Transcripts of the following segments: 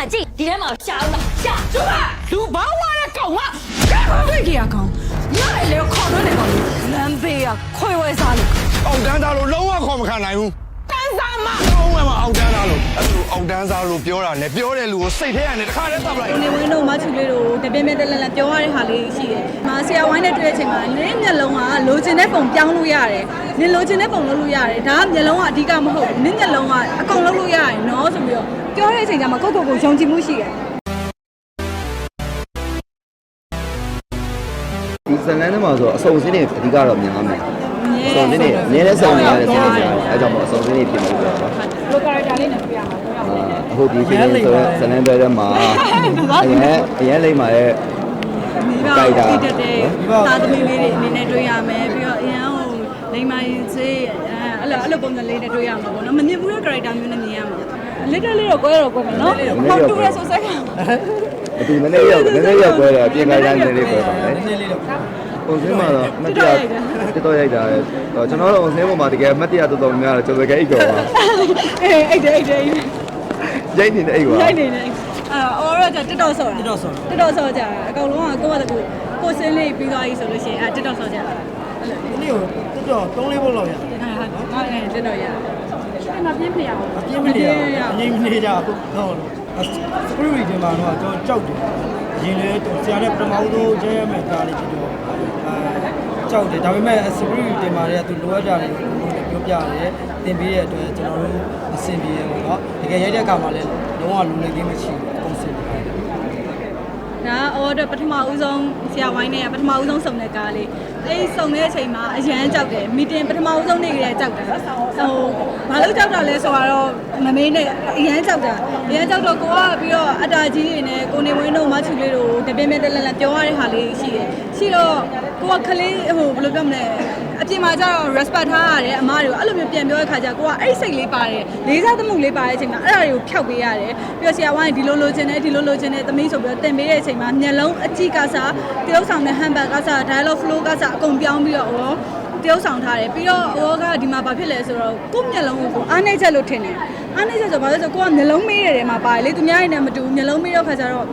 မှကြည့်ဒီထဲမှာရှာဦးလားရှာကျုပ်ကလူဘာဝရကောင်ကတွေ့ကြရကောင်ညလေခေါ်တော့တယ်ကောင်လမ်းဘေးကခွေဝဲစားလို့အောင်တန်းသားလို့လုံးဝခေါ်မခံနိုင်ဘူးတန်းစားမလုံးဝမအောင်တန်းသားလို့အဲ့လိုအောင်တန်းသားလို့ပြောတာနဲ့ပြောတဲ့လူကိုစိတ်ထဲကနေတစ်ခါတည်းတပ်လိုက်နေဝင်းတို့မချူလေးတို့တပြင်းပြင်းတက်လက်လက်ပြောရတဲ့ဟာလေးရှိတယ်။မာဆရာဝိုင်းနဲ့တွေ့တဲ့အချိန်မှာနင်းမျက်လုံးကလိုချင်တဲ့ပုံပြောင်းလို့ရတယ်။နင်းလိုချင်တဲ့ပုံလုပ်လို့ရတယ်။ဒါကမျက်လုံးကအဓိကမဟုတ်ဘူး။နင်းမျက်လုံးကအကုန်လုပ်လို့ရတယ်နော်ဆိုပြီးတော့ပြောတဲ့အချိန်ကျမှကိုယ့်ကိုယ်ကိုယုံကြည်မှုရှိတယ်။ဒီဇလန်ထဲမှာဆိုအစုံစင်းတွေအဓိကတော့မြင်ရမယ်အစုံစင်းတွေအများနဲ့စုံနေရတယ်ဆိုတော့အဲကြောင့်မို့အစုံစင်းတွေပြင်လို့ပြောတာလိုကာရက်တာလေးနဲ့ပြရမှာတော့ရပါအာအခုဒီပြင်ဆိုတော့ဇလန်တွေထဲမှာအရင်အရင်လိမ့်ပါရဲ့ဘူး။ဒီကပြီးတက်တဲ့သားသမီးလေးတွေအနေနဲ့တွေ့ရမယ်ပြီးတော့အရင်ဟိုလိမ္မာရေးစေးအဲအဲ့လိုအဲ့လိုပုံစံလေးနဲ့တွေ့ရမှာပေါ့နော်။မမြင်ဘူးတဲ့ character မျိုးနဲ့မြင်ရမှာ။ little လေးတော့ကွဲတော့ကွဲမယ်နော်။ဟောတူရဲဆိုစက်ကအတူနည်းနည်းရောက်နည်းနည်းရောက်ကွဲတယ်ပြင်ခိုင်းတိုင်းနည်းနည်းကွဲပါလေပုံစံမှာတော့မတရားတော်တော်ရိုက်တာလေကျွန်တော်တို့ပုံစံပေါ်မှာတကယ်မတရားတော်တော်များတယ်ကျွန်တော်တကယ်အိတ်ကောပါအေးအဲ့ဒါအဲ့ဒါရိုက်နေတဲ့အိတ်ကွာရိုက်နေနေအာအော်တော့တက်တော့ဆော်တက်တော့ဆော်တက်တော့ဆော်ကြအကောင်လုံးကကိုယ့်ဘာတကူကိုစင်းလေးပြီးသွားပြီဆိုလို့ရှိရင်အဲတက်တော့ဆော်ကြအဲ့လိုဒီနေ့ကိုတော်တော်3လေးဖို့လောက်ရဟာဟာအဲ့တက်တော့ရအဲ့ မှာပြင်းပြရအောင်အပြင်းမနေရအငိမ့်မနေကြဟုတ်ဟုတ်စပရီတင်မှာတော့ကျွန်တော်ကြောက်တယ်ရင်လေဆရာနဲ့ပထမဦးဆုံးကျဲရမယ်ကားလေးဖြစ်တော့အဲကြောက်တယ်ဒါပေမဲ့စပရီတင်မှာတွေကသူလိုအပ်ကြတယ်ပြောပြတယ်တင်ပေးတဲ့အတွက်ကျွန်တော်တို့အဆင်ပြေရပေါ့နော်တကယ်ရိုက်တဲ့အခါမှာလည်းလုံးဝလူလေးကြီးမရှိဘူးအကုန်စင်တယ်ဒါအော်တော့ပထမဦးဆုံးဆရာဝိုင်းနဲ့ပထမဦးဆုံးစုံတဲ့ကားလေး အဲ့စုံတဲ့အချိန်မှာအရန်ကြောက်တယ်မီတင်ပထမဦးဆုံးနေ့ကလေးကြောက်တယ်ဟိုဘာလို့ကြောက်တာလဲဆိုတော့မမေးနဲ့အရန်ကြောက်တာအရန်ကြောက်တော့ကိုကပြီးတော့အတာကြီးတွေနဲ့ကိုနေဝင်းတို့မချူလေးတို့တပင်းမဲ့တက်လက်လက်ပြောရတဲ့ဟာလေးရှိတယ်ရှိတော့ကိုကခလေးဟိုဘယ်လိုပြောမလဲ အပြင်မှာကျတော့ respect ထားရတယ်အမားတွေကိုအဲ့လိုမျိုးပြန်ပြောတဲ့ခါကျကိုကအဲ့စိတ်လေးပါတယ်လေးစားသမှုလေးပါတဲ့အချိန်မှာအဲ့ဒါတွေကိုဖျောက်ပေးရတယ်ပြီးတော့ဆရာဝိုင်းဒီလိုလိုချင်တယ်ဒီလိုလိုချင်တယ်သမီးဆိုပြီးတော့တင်ပေးတဲ့အချိန်မှာမျက်လုံးအကြည့်ကစားတရုပ်ဆောင်တဲ့ handbag ကစား dialogue flow ကစားအကုန်ပြောင်းပြီးတော့ဟောတရုပ်ဆောင်ထားတယ်ပြီးတော့ဟောကဒီမှာဘာဖြစ်လဲဆိုတော့ကိုယ့်မျက်လုံးကိုအားနေချက်လို့ထင်တယ်အားနေချက်ဆိုဘာလို့လဲဆိုကိုကမျက်လုံးမေးတယ်မှာပါတယ်လေသူများတွေနဲ့မတူဘူးမျက်လုံးမေးတော့ခါကျတော့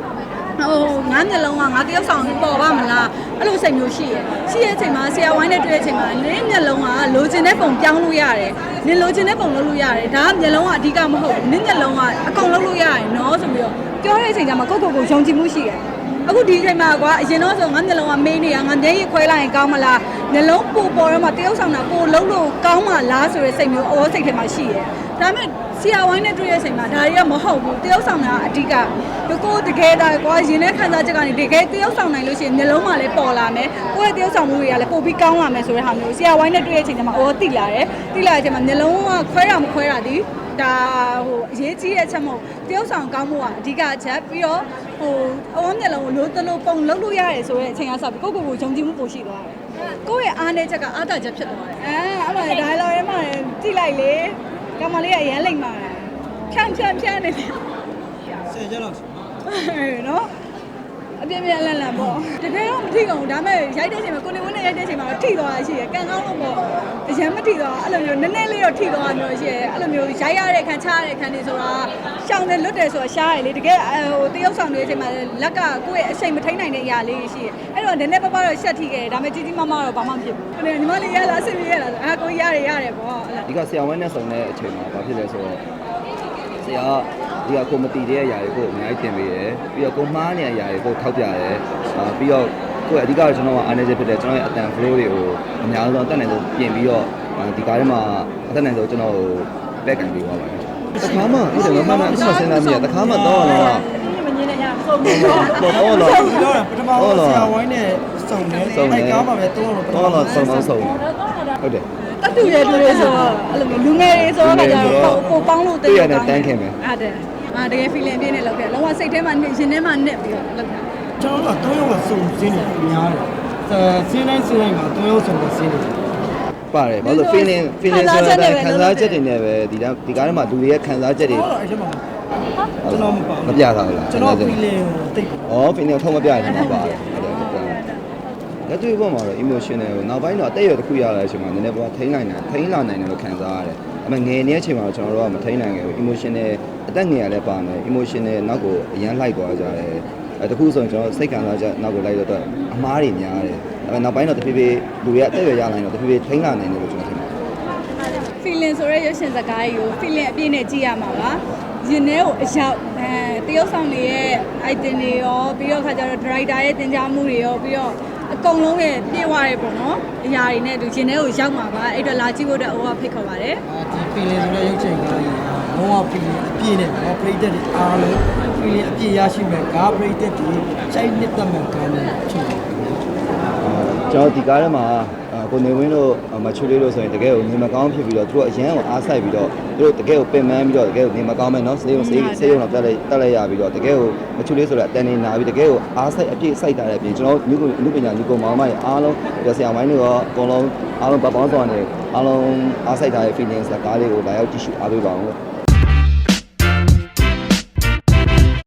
ဟိုငါမျက်လုံးကငါတယောက်ဆောင်ပေါ်ပါမလားအဲ့လိုစိတ်မျိုးရှိရရှိတဲ့အချိန်မှာဆရာဝိုင်းနဲ့တွေ့တဲ့အချိန်မှာနင်းမျက်လုံးကလိုချင်တဲ့ပုံပြောင်းလို့ရတယ်နင်းလိုချင်တဲ့ပုံလုပ်လို့ရတယ်ဒါကမျက်လုံးကအဓိကမဟုတ်ဘူးနင်းမျက်လုံးကအကုန်လုပ်လို့ရတယ်နော်ဆိုပြီးတော့ပြောတဲ့အချိန်ကျမှကိုယ့်ကိုယ်ကိုယုံကြည်မှုရှိတယ်အခုဒီအချိန်မှာကွာအရင်တော့ဆိုငါမျက်လုံးကမေးနေတာငါမျက်ရည်ခွဲလိုက်ရင်ကောင်းမလားမျက်လုံးပူပေါ်တော့မှတယောက်ဆောင်တာပိုလုံးလို့ကောင်းမလားဆိုတဲ့စိတ်မျိုးအောစိတ်ထဲမှာရှိတယ်ဒါပေမဲ့ ဆရာဝိုင်းနဲ့တွေ့တဲ့အချိန်မှာဒါတွေကမဟုတ်ဘူးတယောက်ဆောင်တာအဓိကကိုတကယ်ဒါကွာရင်ထဲခံစားချက်ကနေတကယ်တယောက်ဆောင်နိုင်လို့ရှိရင်မျက်လုံးမှလည်းပေါ်လာမယ်ကိုယ့်ရဲ့တယောက်ဆောင်မှုတွေကလည်းပိုပြီးကောင်းလာမယ်ဆိုတဲ့ဟာမျိုးဆရာဝိုင်းနဲ့တွေ့တဲ့အချိန်ကျမှအောတိလာတယ်တိလာတဲ့အချိန်မှာမျက်လုံးကခွဲတာမခွဲတာဒီဒါဟိုအရေးကြီးတဲ့အချက်မဟုတ်တယောက်ဆောင်ကောင်းမှုကအဓိကအချက်ပြီးတော့ဟိုအဝမ်းမျက်လုံးကိုလိုတလို့ပုံလုပ်လို့ရတယ်ဆိုတဲ့အချိန်ကစပြီးကိုယ့်ကိုယ်ကိုယုံကြည်မှုပိုရှိသွားတယ်ကိုယ့်ရဲ့အားနည်းချက်ကအားသာချက်ဖြစ်သွားတယ်အဲအဲ့မှာ dialogue ထဲမှာကြည့်လိုက်လေ ကမလေးကအရန်လိမ့်ပါတယ်ဖြန့်ဖြန့်ဖြန့်နေတယ်ဆယ်ချက်လောက်ရှိနော်အ ပြင်းပြင်းလန့်လန့်ပေါ့တကယ်တော့မထိကုန်ဘူးဒါပေမဲ့ရိုက်တဲ့အချိန်မှာကိုနေဝင်းနဲ့ရိုက်တဲ့အချိန်မှာတော့ထိသွားတာရှိတယ်ကန်ကောင်းလို့ပေါ့အရင်မထိသွားအဲ့လိုမျိုးနည်းနည်းလေးတော့ထိသွားတာမျိုးရှိတယ်အဲ့လိုမျိုးရိုက်ရတဲ့ခံချရတဲ့ခံတွေဆိုတာရှောင်းတယ်လွတ်တယ်ဆိုတာရှားရလေတကယ်ဟိုတရုပ်ဆောင်နေတဲ့အချိန်မှာလက်ကကိုယ့်ရဲ့အချိန်မထိန်နိုင်တဲ့အရာလေးရှိတယ်အဲ့တော့နည်းနည်းပါးပါးတော့ရှက်ထိခဲ့တယ်ဒါပေမဲ့ကြီးကြီးမားမားတော့ဘာမှမဖြစ်ဘူးညီမလေးရလားဆင်ပြေရလားအာကိုရတယ်ရတယ်ပေါ့ဒီကဆရာဝင်းနဲ့ဆုံတဲ့အချိန်မှာဘာဖြစ်လဲဆိုတော့ ဆရာဒီကကိုမတီတဲ့အရာတွေကိုအများကြီးတင်ပေးတယ်ပြီးတော့ကိုမှားနေတဲ့အရာတွေကိုထောက်ပြတယ်အာပြီးတော့ကိုအဓိကတော့ကျွန်တော်ကအားနေချက်ဖြစ်တဲ့ကျွန်တော်ရဲ့အတန် flow တွေကိုအများဆုံးအတက်နိုင်ဆုံးပြင်ပြီးတော့ဒီကားထဲမှာအတက်နိုင်ဆုံးကျွန်တော်ကိုဘက်ကန်ပေးသွားပါတယ်တခါမှဟုတ်တယ်မမှန်မှန်အခုမှစဉ်းစားမိရတခါမှတော့တော့မငင်းနဲ့ရဆုံးပြီးတော့တော့တော့ပြောတာပထမဆုံးဆရာဝိုင်းနဲ့စုံတယ်အဲ့ကားမှာပဲတော့တော့တော့ဆုံးဆုံးဆုံးဟုတ်တယ် တတူရဲတူရဲဆိုတော့အဲ့လိုမျိုးလူငယ်တွေဆိုတော့ကြတော့ပိုပေါင်းလို့တိတ်ဟုတ်တယ်အာတကယ် feeling ပြည့်နေလောက်တယ်လုံးဝစိတ်ထဲမှာနေရင်ထဲမှာနစ်ပြီးတော့လောက်တာကျွန်တော်တို့ကတော့စုံစင်းနေများတယ်အဲစင်းတိုင်းစင်းတိုင်းမှာတော့ရုပ်စုံစင်းနေတယ်ပါတယ်ဘာလို့ feeling feeling ဆိုတာခံစားချက်တွေနဲ့ပဲဒီဒီကားထဲမှာလူတွေရဲ့ခံစားချက်တွေဟုတ်တော့အဲ့ချက်မှာကျွန်တော်မပါမပြတာဟုတ်လားကျွန်တော် feeling ကိုတိတ်ဩ feeling ထုံးမပြရတယ်မှာပါတ ယ်ဟုတ်တယ်ဟုတ်တယ်လက်တွေ့ပေါ်မှာတော့ emotional ကိုနောက်ပိုင်းတော့အသက်အရွယ်တစ်ခုရလာတဲ့အချိန်မှာနည်းနည်းပေါ်ထိန်းနိုင်တယ်ထိန်းလာနိုင်တယ်လို့ခံစားရတယ်။အမှငယ်နေတဲ့အချိန်မှာတော့ကျွန်တော်တို့ကမထိန်းနိုင်ခဲ့ဘူး emotional အသက်ငယ်ရလဲပါမယ် emotional နောက်ကိုအရန်လိုက်သွားကြတယ်။အဲတခုဆိုရင်ကျွန်တော်စိတ်ခံစားချက်နောက်ကိုလိုက်တော့အမားတွေများတယ်။ဒါပေမဲ့နောက်ပိုင်းတော့တဖြည်းဖြည်းလူတွေကအသက်အရွယ်ရလာရင်တော့တဖြည်းဖြည်းထိန်းလာနိုင်တယ်လို့ကျွန်တော်ထင်ပါတယ်။ feeling ဆိုတဲ့ရုပ်ရှင်စကားကြီးကို feeling အပြည့်နဲ့ကြည့်ရမှာပါရင်ထဲကိုအရောက်အဲတရုပ်ဆောင်တွေရဲ့ item တွေရောပြီးတော့ခါကျတော့ director ရဲ့တင် जा မှုတွေရောပြီးတော့ အကုန်လုံးရဲ့ပြေဝရဲပေါ့နော်အရာတွေနဲ့အတူရင်ထဲကိုရောက်မှာပါအဲ့တော့လာကြည့်ဖို့အတွက်အိုကဖိတ်ခေါ်ပါတယ်ဒီ feeling ဆိုတဲ့ရုပ်ချိန်ကားကြီးလုံးဝ feeling အပြည့်နဲ့တော့ပရိသတ်တွေအားလုံး feeling အပြည့်ရရှိမဲ့ကားပရိသတ်တွေစိတ်နှစ်သက်မဲ့ကားနဲ့ဖြစ်တယ်ကျွန်တော်ဒီကားထဲမှာအာ ကိုနေဝင်းတို့မချူလေးတို့ဆိုရင်တကယ်ကိုနေမကောင်းဖြစ်ပြီးတော့သူတို့အရန်ကိုအားဆိုင်ပြီးတော့သူတို့တကယ်ကိုပင်ပန်းပြီးတော့တကယ်ကိုနေမကောင်းမဲ့နော်စေးုံစေးစေးုံတော့တက်လိုက်တက်လိုက်ရပြီးတော့တကယ်ကိုမချူလေးဆိုတော့အတန်နေနာပြီးတကယ်ကိုအားဆိုင်အပြည့်စိုက်တာတဲ့အပြင်ကျွန်တော်မြို့လူပညာလူကောင်မောင်မရဲ့အားလုံးပြောဆရာမိုင်းတို့ရောအကုန်လုံးအားလုံးပတ်ပေါင်းဆောင်နေအားလုံးအားဆိုင်တာရဲ့ feelings စကားလေးကိုလာရောက်ကြည့်ရှုအားပေးပါဦး